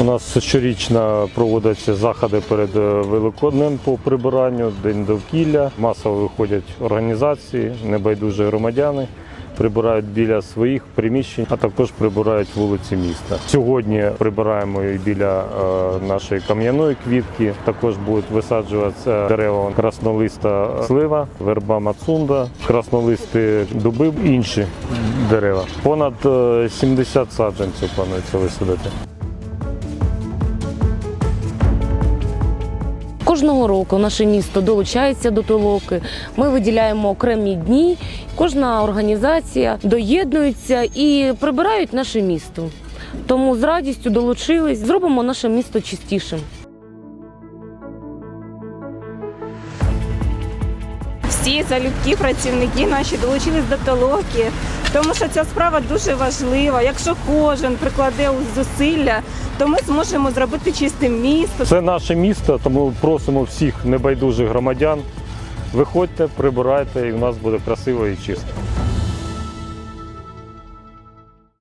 У нас щорічно проводяться заходи перед е, Великоднем по прибиранню, День довкілля. Масово виходять організації, небайдужі громадяни. Прибирають біля своїх приміщень, а також прибирають вулиці міста. Сьогодні прибираємо і біля е, нашої кам'яної квітки. Також будуть висаджуватися дерева краснолиста слива, верба мацунда, краснолисти дуби, інші дерева. Понад е, 70 саджанців планується висадити. Кожного року наше місто долучається до толоки. Ми виділяємо окремі дні. Кожна організація доєднується і прибирають наше місто. Тому з радістю долучились, зробимо наше місто чистішим. всі залюбкі працівники наші долучились до толоки, тому що ця справа дуже важлива. Якщо кожен прикладе зусилля, то ми зможемо зробити чистим місто. Це наше місто, тому просимо всіх небайдужих громадян. Виходьте, прибирайте, і в нас буде красиво і чисто.